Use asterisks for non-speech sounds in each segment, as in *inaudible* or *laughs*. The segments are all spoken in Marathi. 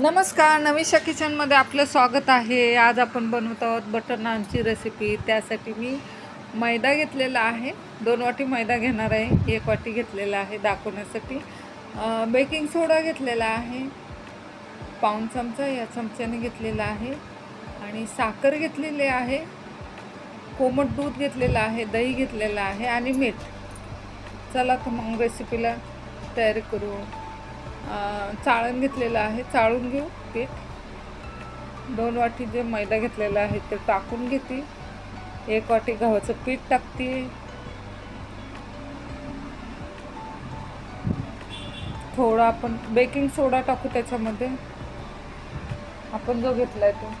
नमस्कार नवीशा किचनमध्ये आपलं स्वागत आहे. आज आपण बनवत आहोत बटर नानची रेसिपी त्यासाठी मी मैदा घेतलेला आहे. दोन वाटी मैदा घेणार आहे. एक वाटी घेतलेला आहे दाखवण्यासाठी. बेकिंग सोडा घेतलेला आहे. पाऊण चमचा या चमच्याने घेतलेला आहे. आणि साखर घेतलेली आहे. कोमट दूध घेतलेलं आहे. दही घेतलेलं आहे. आणि मीठ. चला तर मग रेसिपीला तयारी करू. चाळण घेतलेलं आहे. चाळून घेऊ पीठ. दोन वाटी जे मैदा घेतलेला आहे ते टाकून घेते एक वाटी गव्हाचं पीठ टाकते थोडा आपण बेकिंग सोडा टाकू त्याच्यामध्ये. आपण जो घेतलाय तो.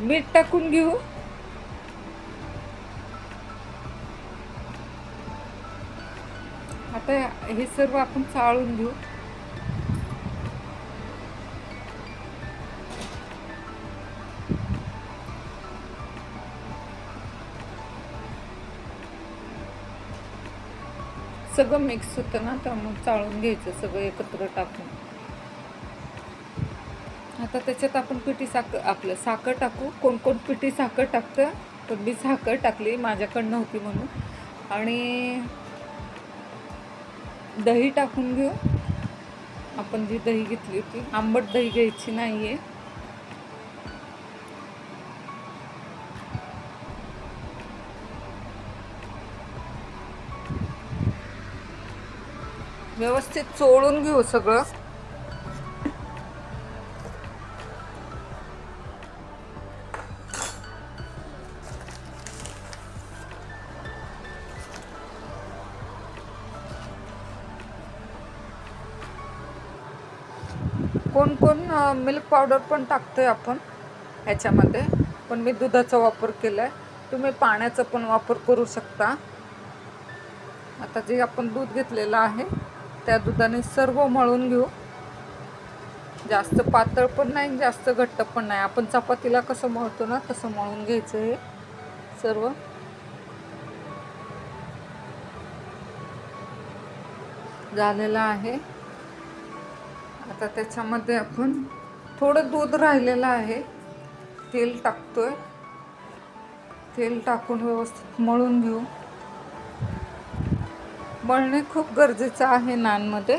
मीठ टाकून घेऊ. आता हे सर्व आपण चाळून घेऊ. सगळं मिक्स होतं ना त्यामुळे चाळून घ्यायचं सगळं एकत्र टाकून. आता त्याच्यात आपण पिठी साखर आपलं साखर टाकू. कोण कोण पिठी साखर टाकतं? पण मी साखर टाकली माझ्याकडनं होती म्हणून. आणि दही टाकून घेऊ. आपण जी दही घेतली होती. आंबट दही घ्यायची नाही आहे व्यवस्थित चोळून घेऊ सगळं. कोण कोण मिल्क पावडर पण टाकतो आहे आपण ह्याच्यामध्ये. पण मी दुधाचा वापर केला आहे तुम्ही पाण्याचा पण वापर करू शकता. आता जे आपण दूध घेतलेलं आहे त्या दुधाने सर्व मळून घेऊ. जास्त पातळ पण नाही जास्त घट्ट पण नाही. आपण चपातीला कसं मळतो ना तसं मळून घ्यायचं हे सर्व. झालेलं आहे. आता त्याच्यामध्ये आपण थोडं दूध राहिलेलं आहे. तेल टाकतोय. तेल टाकून व्यवस्थित मळून घेऊ. मळणे खूप गरजेचं आहे नानमध्ये.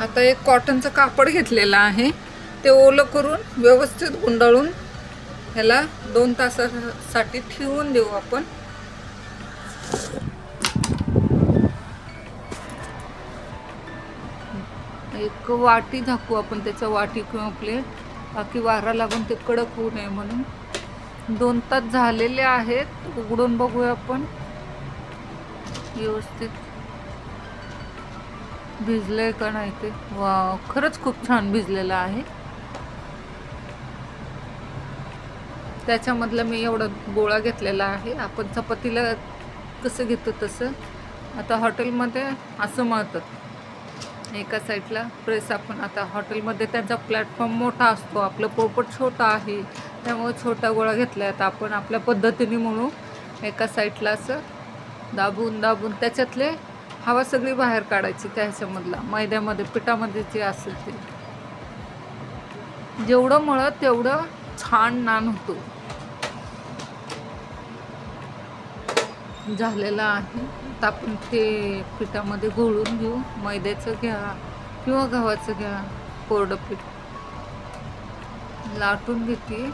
आता एक कॉटनचं कापड घेतलेलं आहे. ते ओलं करून व्यवस्थित गुंडाळून ह्याला दोन तासासाठी ठेवून देऊ आपण. एक वाटी झाकू आपण त्याच्या वाटी किंवा प्लेट बाकी वारा लागून ते कडक होऊ नये म्हणून. दोन तास झालेले आहेत उघडून बघूया आपण. व्यवस्थित. भिजलंय का नाही ते? वा खरंच खूप छान भिजलेलं आहे. त्याच्यामधला मी एवढा गोळा घेतलेला आहे. आपण चपातीला कसं घेतो तसं? आता हॉटेलमध्ये असं मळतात. एका साईडला प्रेस आपण आता हॉटेलमध्ये त्यांचा प्लॅटफॉर्म मोठा असतो आपलं पोपट छोटा आहे त्यामुळे छोटा गोळा घेतला आहे आपण आपल्या पद्धतीने म्हणू एका साईडला असं दाबून दाबून त्याच्यातले हवा सगळी बाहेर काढायची त्या ह्याच्यामधला मैद्यामध्ये पिठामध्ये जे असेल ते. जेवढं मळत तेवढं छान नान होतो. झालेला आहे. तर आपण ते पिठामध्ये घोळून घेऊ. मैद्याचं घ्या किंवा गव्हाचं घ्या. कोरडं पीठ. लाटून घेते.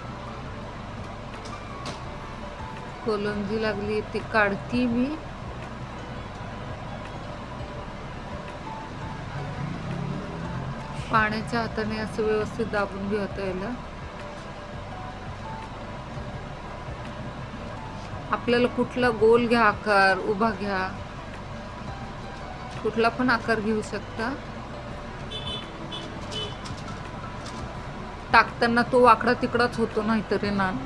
कोलंजी लागली ती काढती मी. पाण्याच्या हाताने असं व्यवस्थित दाबून घेऊ आता याला आपल्याला कुठला गोल घ्या आकार उभा घ्या. कुठला पण आकार घेऊ शकता. टाकताना तो वाकडा तिकडाच होतो नाहीतरी नान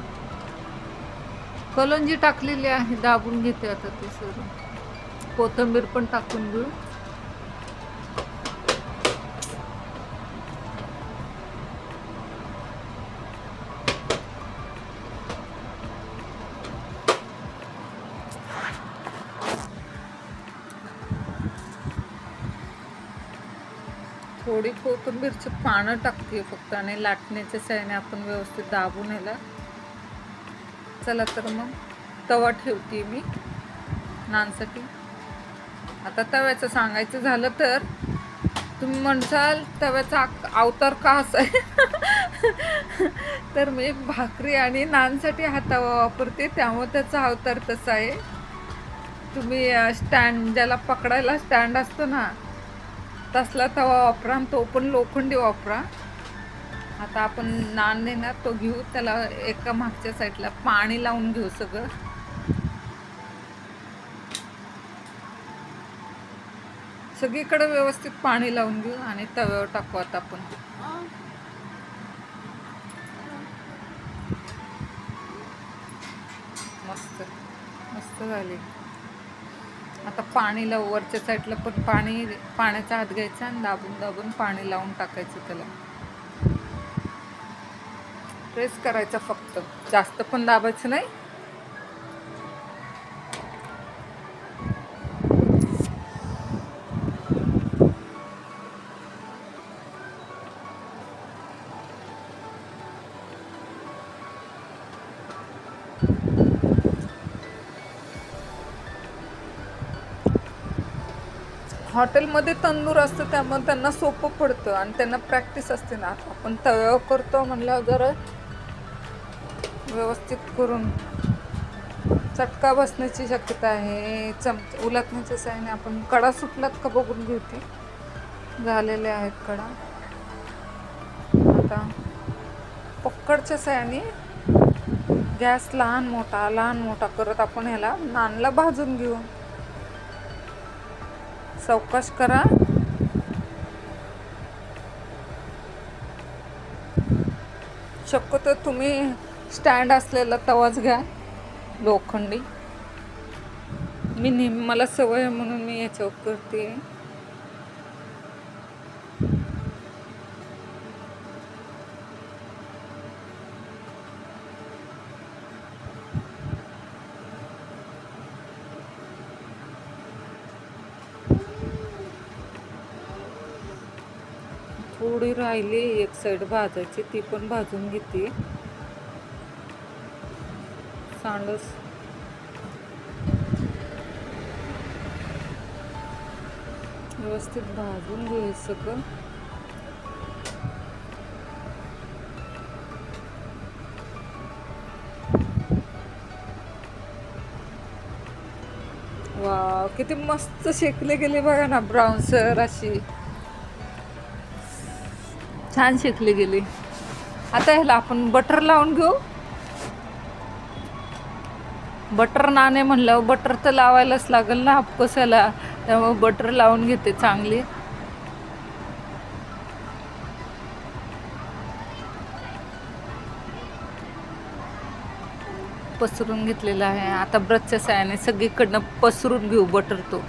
कलंजी टाकलेली आहे दाबून घेते आता ते सर कोथिंबीर पण टाकून घेऊ थोडी कोथिंबीरची पानं टाकते फक्त आणि लाटण्याच्या सहाय्याने आपण व्यवस्थित दाबून ह्याला. चला तर मग तवा ठेवते मी नानसाठी. आता तव्याचं सांगायचं झालं तर तुम्ही म्हणसाल तव्याचा अवतार का असा आहे? *laughs* तर मी भाकरी आणि नानसाठी हा तवा वापरते त्यामुळे त्याचा अवतार तसा आहे. तुम्ही स्टँड ज्याला पकडायला स्टँड असतो ना तसला तवा वापरा आणि तो पण लोखंडी वापरा. आता आपण नान देणार तो घेऊ त्याला एका मागच्या साईडला पाणी लावून घेऊ सगळं. सगळीकडे व्यवस्थित पाणी लावून घेऊ आणि तव्यावर टाकू आता आपण. मस्त मस्त झाली. आता पाणी लावू वरच्या साईडला पण पाणी पाण्याचा हात घ्यायचा आणि दाबून दाबून पाणी लावून टाकायचं त्याला. प्रेस करायचा फक्त. जास्त पण दाबायचं नाही. हॉटेलमध्ये तंदूर असतं त्यामुळे त्यांना सोपं पडतं आणि त्यांना प्रॅक्टिस असते ना. आपण तव्यावर करतो म्हणल्यावर जरा व्यवस्थित करून चटका बसण्याची शक्यता आहे. चमच उलटण्याच्या साह्याने आपण कडा सुटलात का बघून घेते. झालेले आहेत कडा. आता पक्कडच्या साह्याने गॅस लहान मोठा लहान मोठा करत आपण ह्याला नानला भाजून घेऊ. चौकश करा. शक्यतो तुम्ही स्टँड असलेला तवाच घ्या लोखंडी. मी नेहमी मला सवय म्हणून मी याच्यावर करते. थोडी राहिली एक साईड भाजायची ती पण भाजून घेते. सांडस. व्यवस्थित भाजून घे सगळं वा किती मस्त शेकले गेले बघा ना ब्राऊन सर अशी. छान शेकली गेली. आता ह्याला आपण बटर लावून घेऊ. बटर नाणे म्हणलं बटर तर लावायलाच लागेल ना कशाला त्यामुळे बटर लावून घेते चांगली. पसरून घेतलेला आहे. आता ब्रशच्या सायाने सगळीकडनं पसरून घेऊ बटर तो.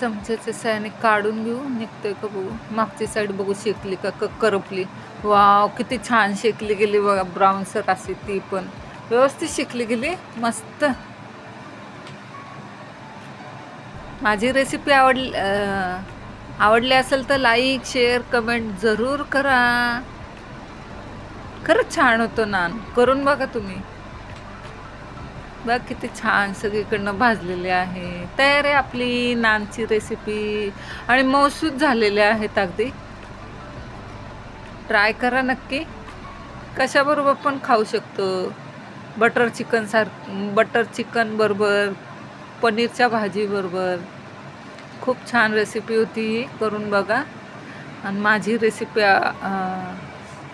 चमच्याच्या साह्याने काढून घेऊ निघतोय का बघू. मागची साईड बघू शेकली का क करपली. वाव किती छान शेकली गेली बघा ब्राऊन सर अशी ती पण. व्यवस्थित शिकली गेली मस्त. माझी रेसिपी आवडली आवडली असेल तर लाईक शेअर कमेंट जरूर करा. खरंच छान होतं नान. करून बघा तुम्ही. बघ किती छान सगळीकडनं भाजलेले आहे. तयार आहे आपली नानची रेसिपी आणि मौसूद झालेले आहेत अगदी. ट्राय करा नक्की. कशाबरोबर पण खाऊ शकतो. बटर चिकन सार बटर चिकन बरोबर पनीरच्या भाजीबरोबर खूप छान रेसिपी होती. ही करून बघा. आणि माझी रेसिपी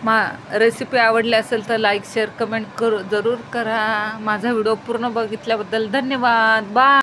मा रेसिपी आवडली असेल तर लाईक शेअर कमेंट करू जरूर करा. माझा व्हिडिओ पूर्ण बघितल्याबद्दल धन्यवाद. बाय